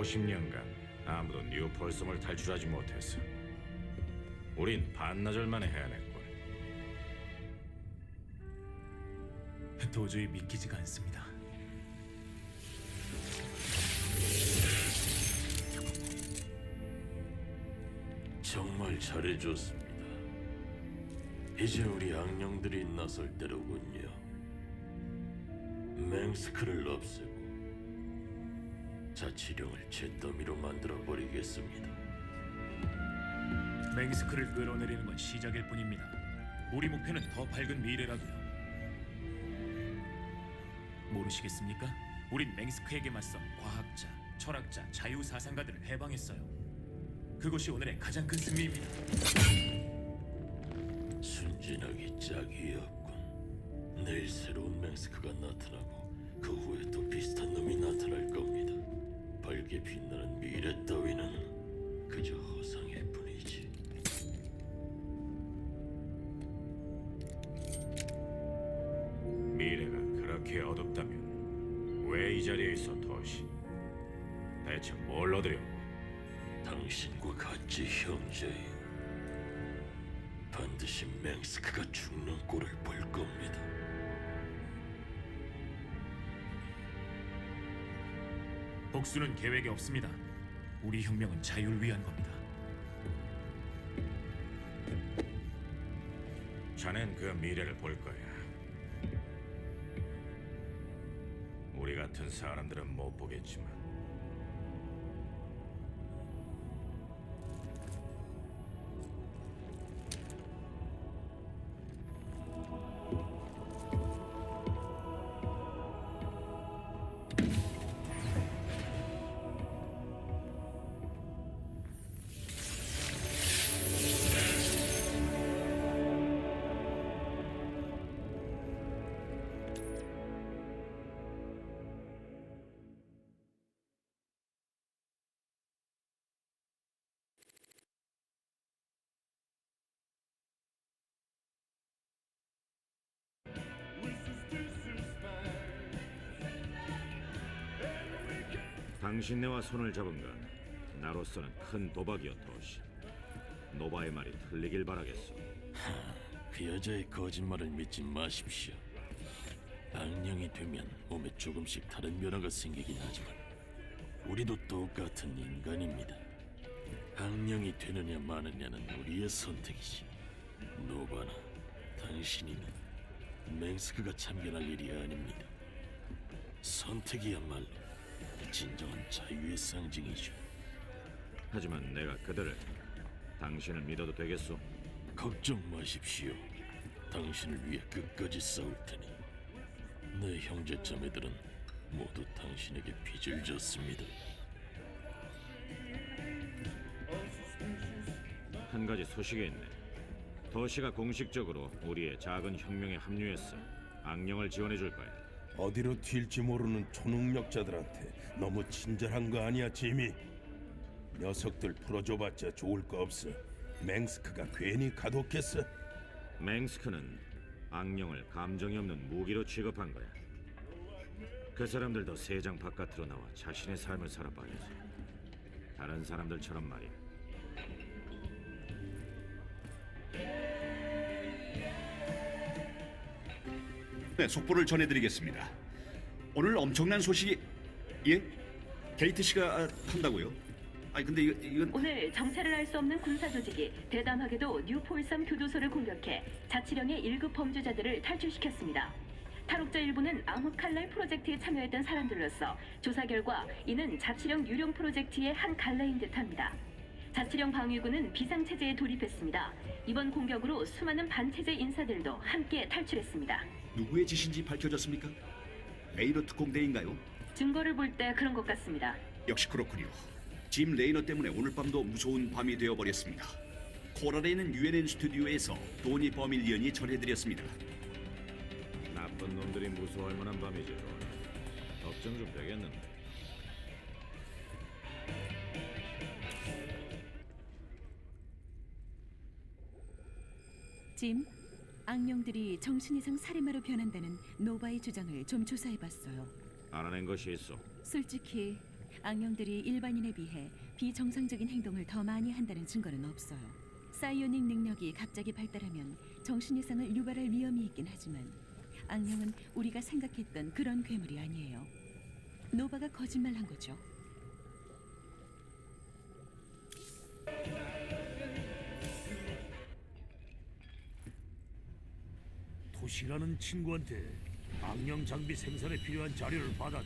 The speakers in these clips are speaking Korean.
50년간 아무도 뉴폴섬을 탈출하지 못했어. 우린 반나절 만에 해냈군. 도저히 믿기지가 않습니다. 정말 잘해줬습니다. 이제 우리 악령들이 나설 때로군요. 맹스크를 없애고 자치령을 잿더미로 만들어 버리겠습니다. 맹스크를 끌어내리는 건 시작일 뿐입니다. 우리 목표는 더 밝은 미래라고요. 모르시겠습니까? 우린 맹스크에게 맞서 과학자, 철학자, 자유사상가들을 해방했어요. 그것이 오늘의 가장 큰 승리입니다. 순진하기 짝이었군. 내일 새로운 맹스크가 나타나고 그 후에 또 비슷한 놈이 나타날 겁니다. 밝게 빛나는 미래 따위는 그저 허상일 뿐이지. 미래가 그렇게 어둡다면 왜 이 자리에 있어 도시? 대체 뭘 얻으려고? 당신과 같이 형제요. 반드시 맹스크가 죽는 꼴을 볼 겁니다. 복수는 계획에 없습니다. 우리 혁명은 자유를 위한 겁니다. 자넨 그 미래를 볼 거야. 우리 같은 사람들은 못 보겠지만 당신네와 손을 잡은 건 나로서는 큰 도박이었 도시. 노바의 말이 틀리길 바라겠어. 그 여자의 거짓말을 믿지 마십시오. 악령이 되면 몸에 조금씩 다른 변화가 생기긴 하지만 우리도 똑같은 인간입니다. 악령이 되느냐 마느냐는 우리의 선택이지. 노바나 당신이는 맹스크가 참견할 일이 아닙니다. 선택이야말로 진정한 자유의 상징이죠. 하지만 내가 그들을 당신을 믿어도 되겠소? 걱정 마십시오. 당신을 위해 끝까지 싸울 테니. 내 형제 자매들은 모두 당신에게 빚을 졌습니다. 한 가지 소식이 있네. 도시가 공식적으로 우리의 작은 혁명에 합류했어. 악령을 지원해 줄 거야. 어디로 튈지 모르는 초능력자들한테 너무 친절한 거 아니야, 지미? 녀석들 풀어줘봤자 좋을 거 없어. 맹스크가 괜히 가뒀겠어. 맹스크는 악령을 감정이 없는 무기로 취급한 거야. 그 사람들도 세장 바깥으로 나와 자신의 삶을 살아봐야지. 다른 사람들처럼 말이야. 네, 속보를 전해드리겠습니다. 오늘 엄청난 소식이 예? 게이트 씨가 아, 한다고요? 아니 근데 이거, 이건 오늘 정체를 알 수 없는 군사 조직이 대담하게도 뉴폴섬 교도소를 공격해 자치령의 1급 범죄자들을 탈출시켰습니다. 탈옥자 일부는 암흑칼날 프로젝트에 참여했던 사람들로서 조사 결과 이는 자치령 유령 프로젝트의 한 갈래인 듯합니다. 자치령 방위군은 비상체제에 돌입했습니다. 이번 공격으로 수많은 반체제 인사들도 함께 탈출했습니다. 누구의 짓인지 밝혀졌습니까? 레이너 특공대인가요? 증거를 볼 때 그런 것 같습니다. 역시 그렇군요. 짐 레이너 때문에 오늘 밤도 무서운 밤이 되어 버렸습니다. 코랄에 있는 UNN 스튜디오에서 도니 버밀리언이 전해드렸습니다. 나쁜 놈들이 무서워할 만한 밤이지. 걱정 좀 되겠는데. 짐, 악령들이 정신 이상 살인마로 변한다는 노바의 주장을 좀 조사해봤어요. 알아낸 것이 있어. 솔직히 악령들이 일반인에 비해 비정상적인 행동을 더 많이 한다는 증거는 없어요. 사이오닉 능력이 갑자기 발달하면 정신 이상을 유발할 위험이 있긴 하지만 악령은 우리가 생각했던 그런 괴물이 아니에요. 노바가 거짓말한 거죠. 토시라는 친구한테 악령 장비 생산에 필요한 자료를 받았.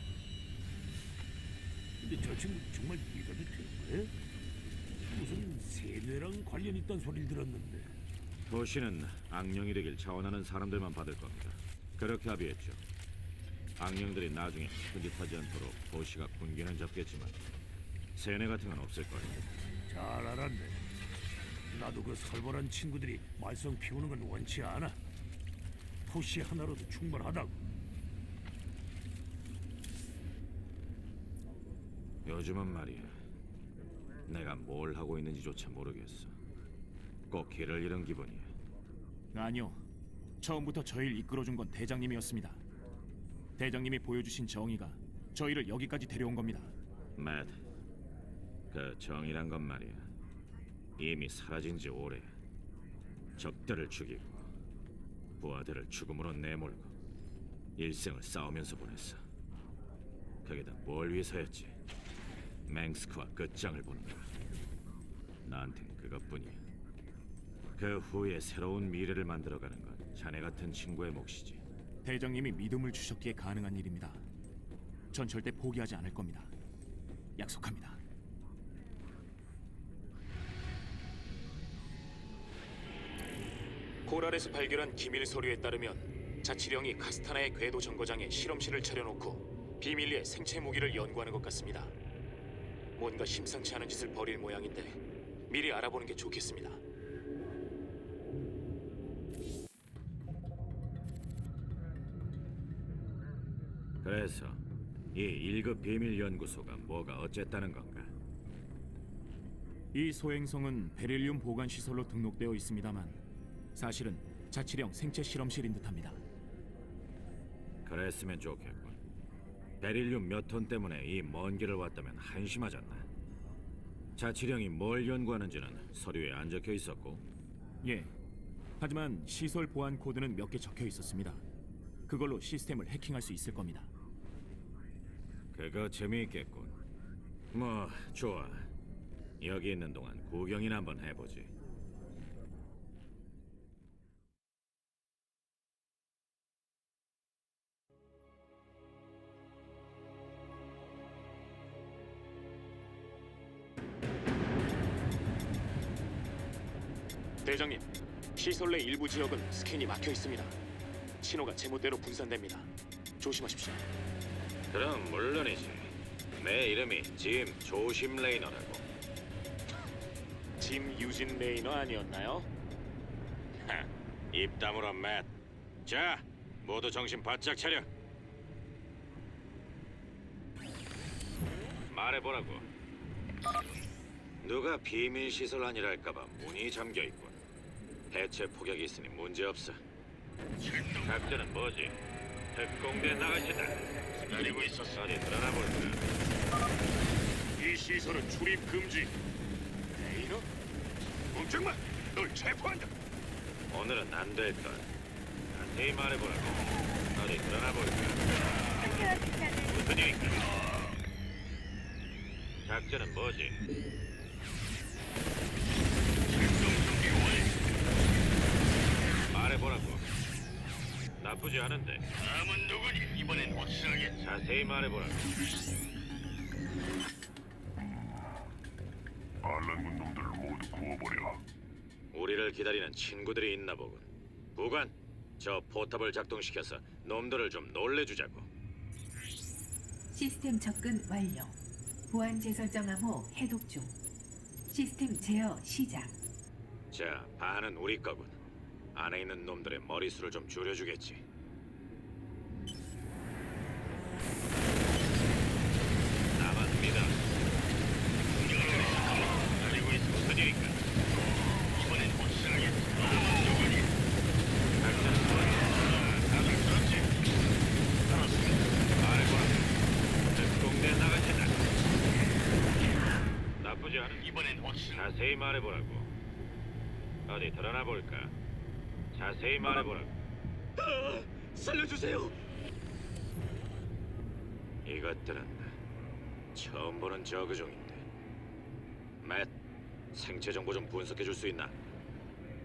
근데 저 친구 정말 믿어도 되는 거야? 무슨 세뇌랑 관련 있다는 소리를 들었는데. 도시는 악령이 되길 자원하는 사람들만 받을 겁니다. 그렇게 합의했죠. 악령들이 나중에 흠짓하지 않도록 도시가 군기는 잡겠지만 세뇌 같은 건 없을 거예요. 잘 알았네. 나도 그 살벌한 친구들이 말썽 피우는 건 원치 않아. 토시 하나로도 충분하다고. 요즘은 말이야. 내가 뭘 하고 있는지조차 모르겠어. 꼭 길을 잃은 기분이야. 아니요. 처음부터 저희를 이끌어준 건 대장님이었습니다. 대장님이 보여주신 정의가 저희를 여기까지 데려온 겁니다. 맷, 그 정이란 건 말이야. 이미 사라진 지 오래. 적들을 죽이고 부하들을 죽음으로 내몰고 일생을 싸우면서 보냈어. 그게 다 뭘 위해서였지? 맹스크와 끝장을 보는 거야. 나한텐 그것뿐이야. 그 후에 새로운 미래를 만들어가는 건 자네 같은 친구의 몫이지. 대장님이 믿음을 주셨기에 가능한 일입니다. 전 절대 포기하지 않을 겁니다. 약속합니다. 코랄에서 발견한 기밀 서류에 따르면 자치령이 카스타나의 궤도 정거장에 실험실을 차려놓고 비밀리에 생체 무기를 연구하는 것 같습니다. 뭔가 심상치 않은 짓을 벌일 모양인데 미리 알아보는 게 좋겠습니다. 그래서 이 1급 비밀 연구소가 뭐가 어쨌다는 건가? 이 소행성은 베릴륨 보관 시설로 등록되어 있습니다만 사실은 자치령 생체 실험실인 듯합니다. 그랬으면 좋겠군. 베릴륨 몇 톤 때문에 이 먼 길을 왔다면 한심하잖아. 자치령이 뭘 연구하는지는 서류에 안 적혀 있었고 예. 하지만 시설 보안 코드는 몇 개 적혀 있었습니다. 그걸로 시스템을 해킹할 수 있을 겁니다. 그거 재미있겠군. 뭐 좋아. 여기 있는 동안 구경이나 한번 해보지. 대장님, 시설 내 일부 지역은 스캔이 막혀 있습니다. 신호가 제멋대로 분산됩니다. 조심하십시오. 그럼 물론이지. 내 이름이 짐 조심 레이너라고. 짐 유진 레이너 아니었나요? 하, 입 다물어 맷. 자, 모두 정신 바짝 차려. 말해보라고. 누가 비밀 시설 아니랄까봐 문이 잠겨 있군. 해체 폭격이 있으니 문제 없어. 작전은 뭐지? 특공대 나가신다. 기다리고 있었어. 어디 드러나 볼까? 이 시설은 출입 금지. 레이너? 꼼짝마! 널 체포한다. 오늘은 안될 걸. 자세히 말해보라고. 어디 드러나 볼까? 무슨 일인가? 작전은 뭐지? 말해보라고. 나쁘지 않은데. 남은 누구니? 이번엔 확실하게. 자세히 말해보라고. 반란군 놈들을 모두 구워버려. 우리를 기다리는 친구들이 있나 보군. 부관, 저 포탑을 작동시켜서 놈들을 좀 놀래주자고. 시스템 접근 완료. 보안 재설정 암호 해독 중. 시스템 제어 시작. 자, 반은 우리 거군. 안에 있는 놈들의 머리수를 좀 줄여주겠지. 이번엔 뭐야? 다들 들었지? 특공대 나가신다. 자세히 말해보라고. 어디 드러나 볼까? 자세히 말해보라고. 살려주세요. 이것들은 처음 보는 저그종인데. 맷, 생체 정보 좀 분석해 줄 수 있나?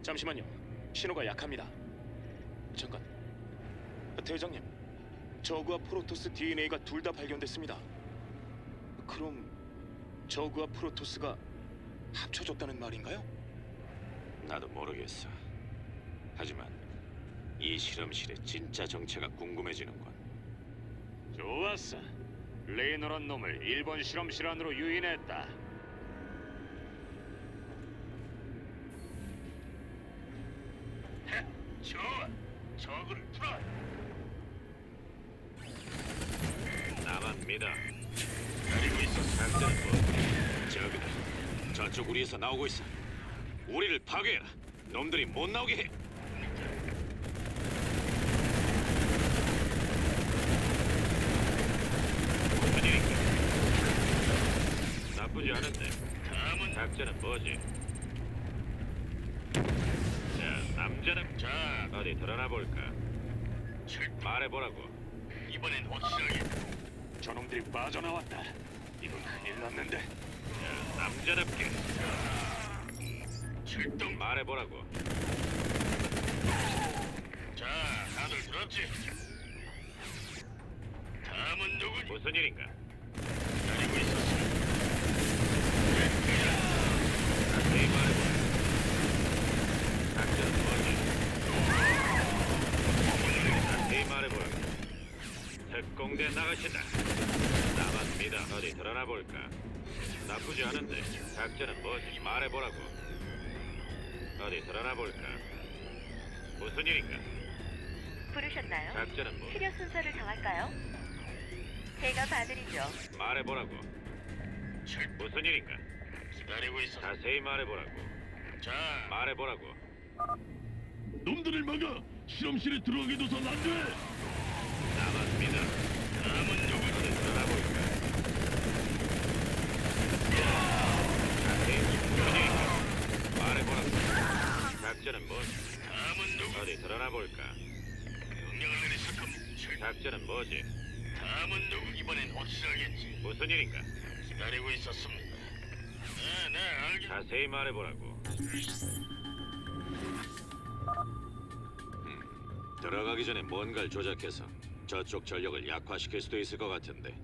잠시만요. 신호가 약합니다. 잠깐. 대장님, 저그와 프로토스 DNA가 둘 다 발견됐습니다. 그럼 저그와 프로토스가 합쳐졌다는 말인가요? 나도 모르겠어. 하지만 이 실험실의 진짜 정체가 궁금해지는군. 좋았어. 레이너란 놈을 일본 실험실 안으로 유인했다. 좋아. 저그를 풀어. 나만 믿어. 기다리고 있어. 작전은 뭐? 저기다. 저쪽 우리에서 나오고 있어. 우리를 파괴해라. 놈들이 못 나오게 해. 무슨 일인가? 나쁘지 않은데. 다음은 작전은 뭐지? 자, 남자는 자 어디 드러나 볼까? 말해보라고. 이번엔 확실하게. 저놈들이 빠져나왔다. 이건 큰일 났는데. 자, 남자답게 출동. 말해보라고. 자, 다들 들었지? 다음은 누구니? 무슨 일인가? 기다리고 있었어. 자세히 말해보라. 작전은 뭐지? 자세히 말해보라고. 특공대 나가신다. 믿어. 어디 드러나 볼까? 나쁘지 않은데. 작전은 뭐지? 말해보라고. 어디 드러나 볼까? 무슨 일인가? 부르셨나요? 작전은 뭐? 치료 순서를 정할까요? 제가 봐드리죠. 말해보라고. 무슨 일인가? 기다리고 있었어. 자세히 말해보라고. 자, 말해보라고. 놈들을 막아. 실험실에 들어가게 둬선 안 돼. 나만 믿어. 다음은 누구? 어디 드러나 볼까? 자세히 무슨 일인가? 말해보라고. 작전은 뭐지? 다음은 누구? 어디 드러나 볼까? 작전은 뭐지? 다음은 누구? 이번엔 확실하겠지. 무슨 일인가? 기다리고 있었습니다. 네, 네, 알겠. 자세히 말해보라고. 음, 들어가기 전에 뭔가를 조작해서 저쪽 전력을 약화시킬 수도 있을 것 같은데.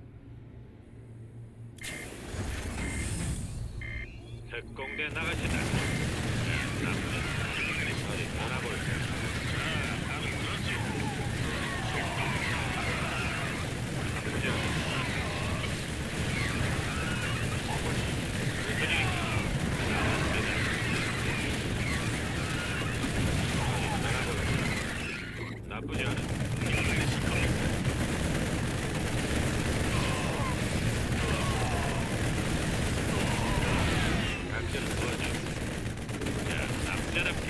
특공대 나가신다. 남자 어디 떠나볼까? 나쁘지 않아. 무슨 일인가? 나쁘지 않아. 각자는 뭐지? 자, 남자답게.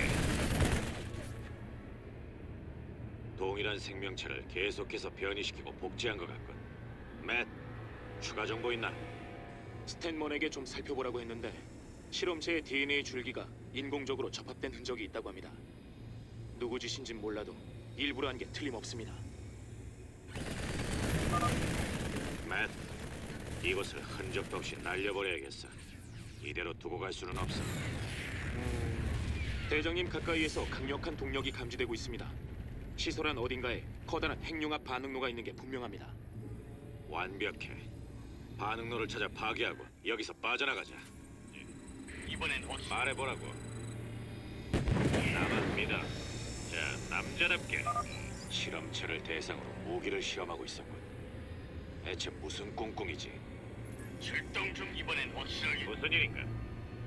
동일한 생명체를 계속해서 변이시키고 복제한 것 같군. 맷, 추가 정보 있나? 스탠먼에게 좀 살펴보라고 했는데 실험체의 DNA 줄기가 인공적으로 접합된 흔적이 있다고 합니다. 누구 짓인진 몰라도 일부러 한 게 틀림없습니다. 맷, 이곳을 흔적도 없이 날려버려야겠어. 이대로 두고 갈 수는 없어. 대장님 가까이에서 강력한 동력이 감지되고 있습니다. 시설 안 어딘가에 커다란 핵융합 반응로가 있는 게 분명합니다. 완벽해. 반응로를 찾아 파괴하고 여기서 빠져나가자. 이번엔 확실. 말해보라고. 나만 믿어. 자, 남자답게 실험체를 대상으로 무기를 시험하고 있었군. 대체 무슨 꿍꿍이지? 출동 중 이번엔 확실하게. 무슨 일인가?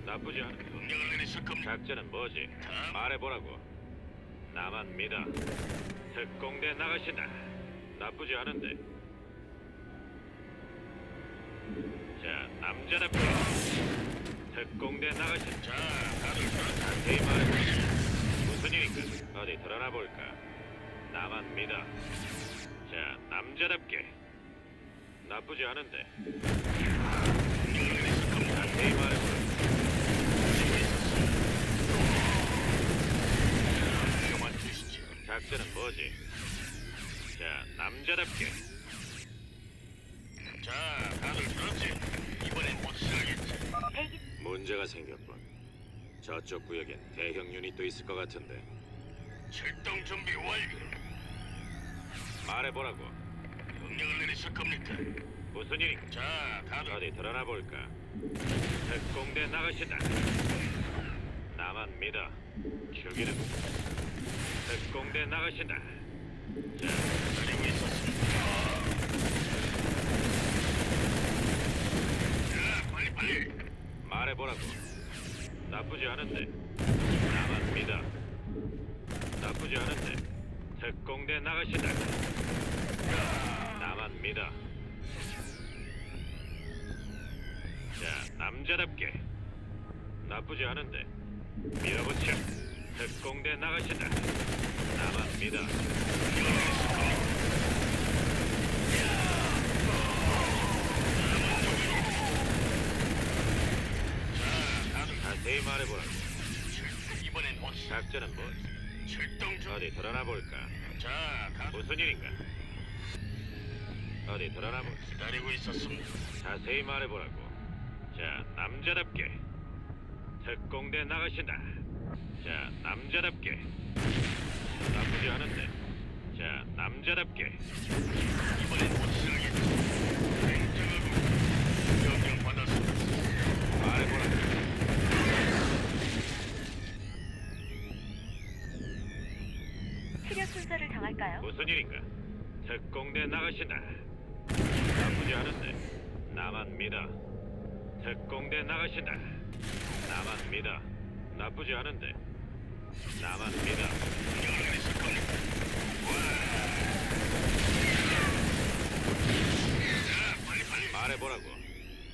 나쁘지 않은 명령을 내리실 겁니다. 작전은 뭐지? 말해보라고. 나만 믿어. 특공대 나가신다. 나쁘지 않은데. 자, 남자답게 특공대 나가신다. 자, 다들. 자세히 말해보라. 무슨 일인가? 어디 드러나 볼까? 나만 믿어. 자, 남자답게. 나쁘지 않은데. 자세히 말해보라. 작전은 뭐지? 자, 남자답게. 자, 다들 들었지? 이번엔 확실하겠지. 문제가 생겼군. 저쪽 구역엔 대형 유닛도 있을 것 같은데. 출동 준비 완료. 말해보라고. 명령을 내리실 겁니까? 무슨 일인가? 자, 다들 어디 드러나 볼까? 특공대 나가신다. 나만 믿어. 죽이는. 특공대 나가신다. 자, 기다리고 있었습니다. 자, 빨리 빨리. 말해보라고. 나쁘지 않은데. 믿어. 나쁘지 않은데. 특공대 나가신다. 믿어. 자, 남자답게. 나쁘지 않은데. 밀어붙여. 특공대 나가신다. 나만 믿어. 자세히 말해보라고. 이번엔 확실. 작전은 뭐? 출동 중. 어디 드러나 볼까? 자, 다들 무슨 일인가? 어디 드러나 볼. 기다리고 있었습니다. 자세히 말해보라고. 자, 남자답게. 특공대 나가신다. 자, 남자답게. 나쁘지 않은데. 자, 남자답게. 이번엔 확실하겠지. 냉정하고 명령 받았습니다. 말해보라고. 치료 순서를 정할까요? 무슨 일인가? 특공대 나가신다. 나쁘지 않은데. 나만 믿어. 특공대 나가신다. 나만 믿어. 나쁘지 않은데. 나만 믿어. 명령을 내리실 겁니까? 자, 빨리 빨리. 말해보라고.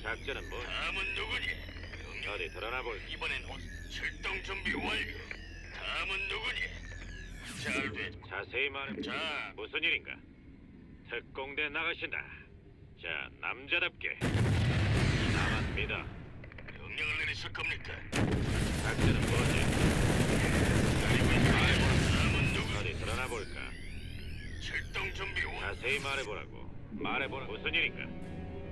작전은 뭐? 다음은 누구니? 명령. 어디 드러나 볼. 이번엔 확 출동 준비 완료. 다음은 누구니? 잘 됐. 자세히 말해. 자, 무슨 일인가? 특공대 나가신다. 자, 남자답게. 나만 믿어. 명령을 내리실 겁니까? 작전은 뭐지? 기다리고 있습니다. 다음은 누구? 어디 드러나 볼까? 출동 준비 완료. 자세히 말해보라고. 말해보라. 무슨 일인가?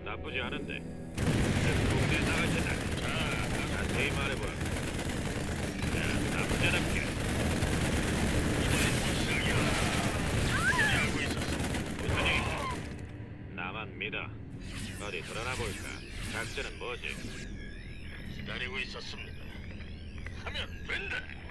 나쁘지 않은데. 특공대 나가신다. 자, 자세히 말해보라고. 자? 나만 믿어. 어디 드러나 볼까? 작전은 뭐지? 기다리고 있었습니다. 하면 된다.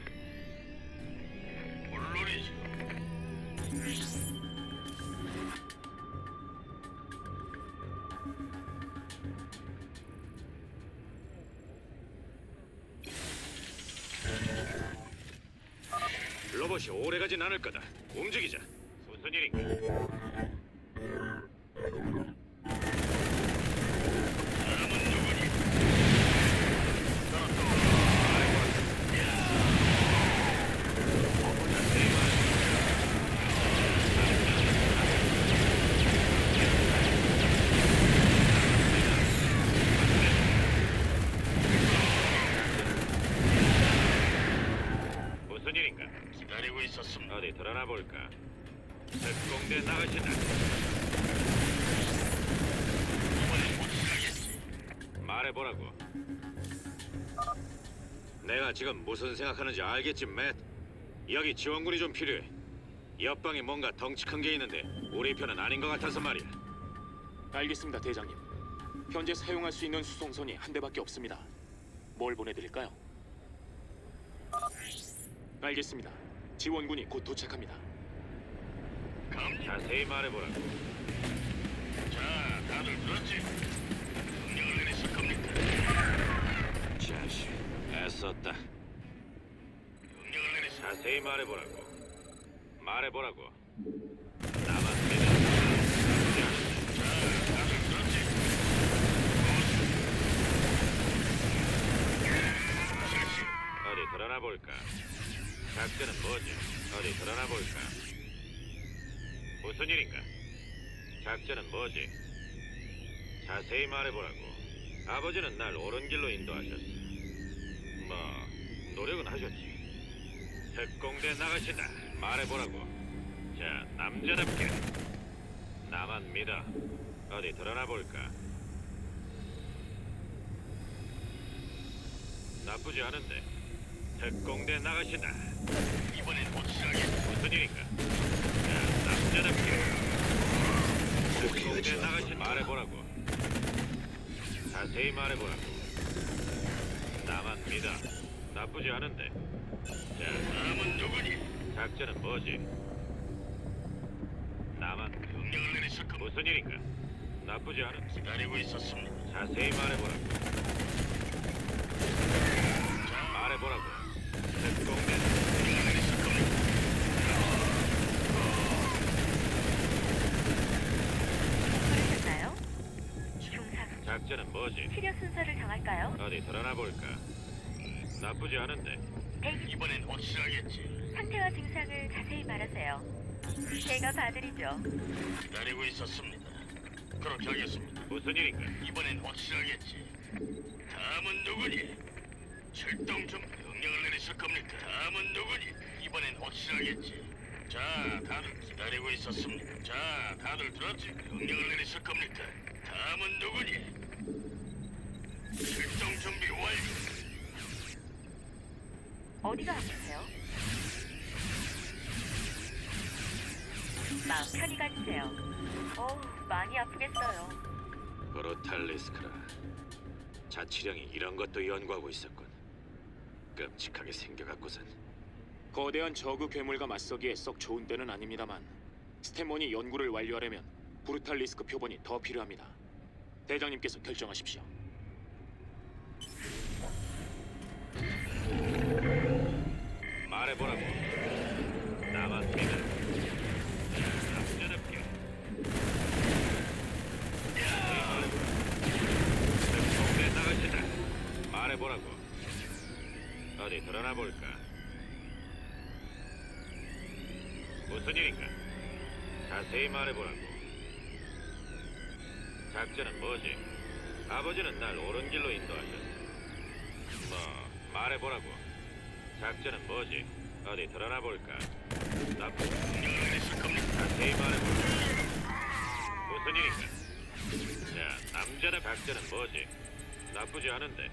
로봇이 오래가진 않을 거다. 움직이자. 무슨 일인가? 내가 지금 무슨 생각하는지 알겠지, 맷. 여기 지원군이 좀 필요해. 옆방에 뭔가 덩치 큰 게 있는데 우리 편은 아닌 것 같아서 말이야. 알겠습니다, 대장님. 현재 사용할 수 있는 수송선이 한 대밖에 없습니다. 뭘 보내드릴까요? 알겠습니다. 지원군이 곧 도착합니다. 갑니다. 자세히 말해보라고. 자, 다들 들었지? 명령을 내리실 겁니까? 자식, 애 썼다. 명령을 자세히 말해보라고. 말해보라고. 어디 드러나 볼까? 작전은 뭐지? 어디 드러나 볼까? 무슨 일인가? 작전은 뭐지? 자세히 말해보라고. 아버지는 날 옳은 길로 인도하셨어. 뭐 노력은 하셨지. 특공대 나가신다. 말해보라고. 자, 남자답게 나만 믿어. 어디 드러나 볼까? 나쁘지 않은데. 특공대 나가신다. 이번엔 확실하게 무슨 일인가? 자, 남자답게. 특공대 나가신 말해보라고. 자세히 말해보라고. 믿어. 나쁘지 않은데. 자, 다음은 누구니? 작전은 뭐지? 나만 명령을 내리실 겁니다. 무슨 일인가? 나쁘지 않은. 기다리고 있었습니다. 자세히 말해보라고. 자, 말해보라고. 특공대. 명령을 내리실 겁니다. 부르셨나요? 중상 작전은 뭐지? 치료 순서를 정할까요? 어디 드러나 볼까? 나쁘지 않은데. 대기 이번엔 확실하겠지. 상태와 증상을 자세히 말하세요. 제가 봐드리죠. 기다리고 있었습니다. 그렇게 하겠습니다. 무슨 일인가? 이번엔 확실하겠지. 다음은 누구니? 출동 좀 명령을 내리실 겁니까? 다음은 누구니? 이번엔 확실하겠지. 자, 다들 기다리고 있었습니다. 자, 다들 들었지? 명령을 내리실 겁니까? 다음은 누구니? 출동 준비 완료. 어디가 아프세요? 마음 편히 가주세요. 어우, 많이 아프겠어요. 브로탈리스크라. 자치령이 이런 것도 연구하고 있었군. 끔찍하게 생겨갖고선. 거대한 저그 괴물과 맞서기에 썩 좋은 때는 아닙니다만 스탠먼이 연구를 완료하려면 브루탈 리스크 표본이 더 필요합니다. 대장님께서 결정하십시오. 말해보라고. 믿어. 남자답게. 특공대 나가시다. 말해보라고. 어디 드러나 볼까? 무슨 일인가? 자세히 말해보라고. 작전은 뭐지? 아버지는 날 옳은 길로 인도하셨어. 뭐 말해보라고. 작전은 뭐지? 어디 드러나 볼까? 나쁜 명령을 내리실 겁니까? 자세히 말해볼까? 무슨 일인가? 자, 남자의 작전은 뭐지? 나쁘지 않은데.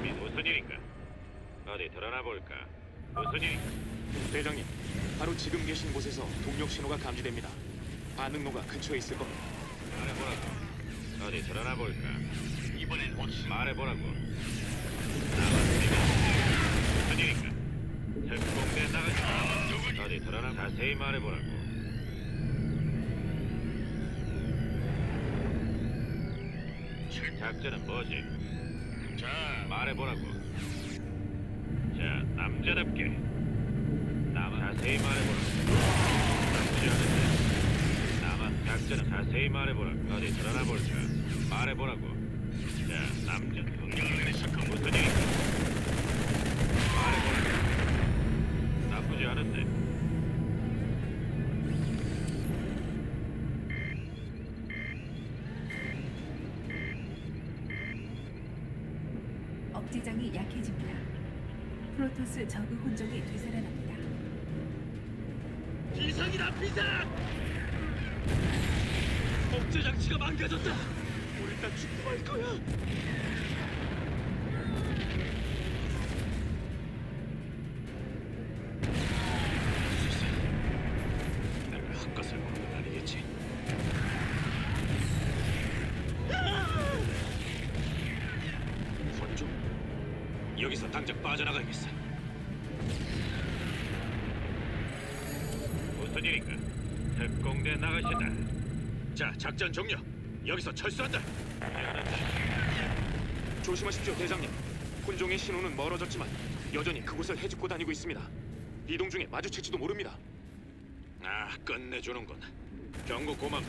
믿 무슨 일인가? 어디 드러나 볼까? 무슨 일인가? 대장님, 바로 지금 계신 곳에서 동력 신호가 감지됩니다. 반응로가 근처에 있을 겁니다. 말해보라고. 어디 드러나 볼까? 이번엔 확실. 말해보라고. 믿어. 특공대 나가지. 어디 드러나 자세히 말해보라고. 작전은 뭐지? 자, 말해보라고. 자, 남자답게. 나만 자세히 말해보라고. 나만 작전은 자세히 말해보라고. 어디 드러나 볼까? 말해보라고. 자, 남자. 프로토스 저그 혼종이 되살아납니다. 비상이다 비상! 억제 장치가 망가졌다. 우리 다 죽고 말 거야. 내가 헛것을 건 아니겠지. 혼종? 여기서 당장 빠져나가야겠어. 무슨 일인가? 특공대 나가신다. 자, 작전 종료. 여기서 철수한다. 조심하십시오, 대장님. 혼종의 신호는 멀어졌지만 여전히 그곳을 헤집고 다니고 있습니다. 이동 중에 마주칠지도 모릅니다. 아, 끝내주는군. 경고 고맙네.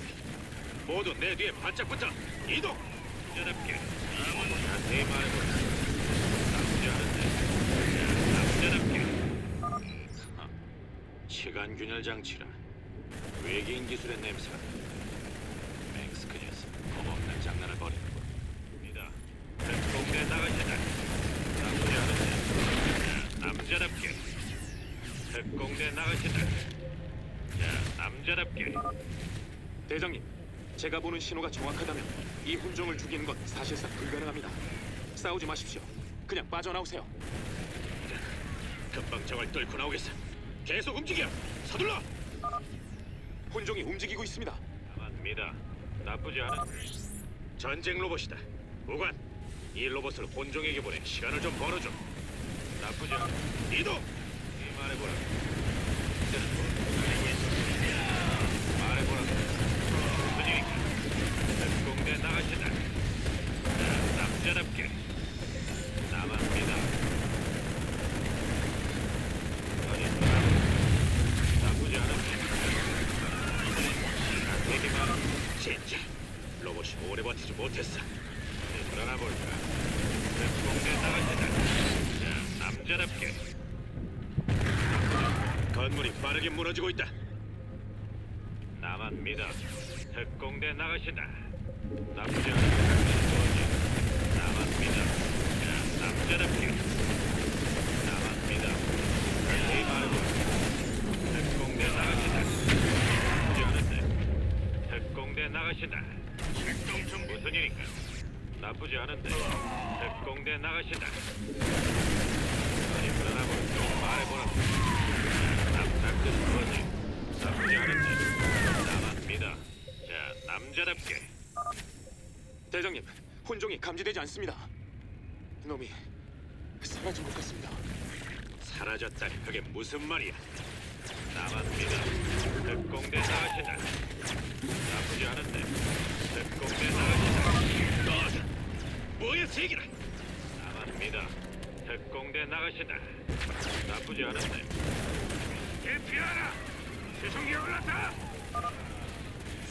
모두 내 뒤에 바짝 붙어. 이동. 남자답게. 자세히 말해보라. 나쁘지 않은데. 자, 남자답게. 하, 시간 균열 장치라. 외계인 기술의 냄새가. 맹스크 녀석. 겁없는 장난을 벌이는군. 믿어. 특공대 나가시다. 나쁘지 않은데. 자, 남자답게. 특공대 나가시다. 남자답게. 대장님, 제가 보는 신호가 정확하다면 이 혼종을 죽이는 건 사실상 불가능합니다. 싸우지 마십시오. 그냥 빠져나오세요. 금방 저걸 뚫고 나오겠어. 계속 움직여. 서둘러. 혼종이 움직이고 있습니다. 맞습니다. 나쁘지 않아. 전쟁 로봇이다. 우관, 이 로봇을 본종에게 보내 시간을 좀 벌어줘. 나쁘지 않아. 이동. 이 말해보라. 남자답게. 건물이 빠르게 무너지고 있다. 나만 믿어. 특공대 나가신다. 나쁘지 않은 거지. 나만 믿어. 자, 남자답게. 나만 믿어. 자세히 말해보. 특공대 나가신다. 나쁘지 않은데. 특공대 나가신다. 무슨 일인가? 나쁘지 않은데. 특공대 나가신다. 말해보라. 남자 끝 뭐지? 나만 믿어. 자, 남자답게. 대장님, 혼종이 감지되지 않습니다. 놈이 사라진 것 같습니다. 사라졌다니 그게 무슨 말이야? 믿어. 특공대 나가신다. 나쁘지 않은데. 특공대 나가신다. 너다. 뭐야 세기라. 믿어. 특공대 나가신다. 나쁘지 않은데. 대피하라. 수송기 올랐다.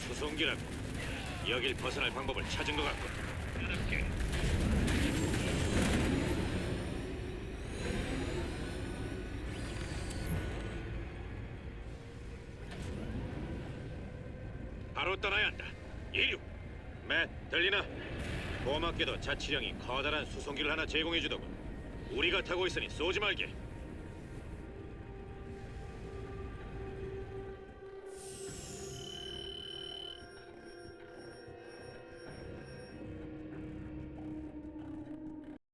수송기라고. 여길 벗어날 방법을 찾은 것 같군. 이렇게. 바로 떠나야 한다. 이륙. 맷, 들리나? 고맙게도 자치령이 커다란 수송기를 하나 제공해 주더군. 우리가 타고 있으니 쏘지 말게.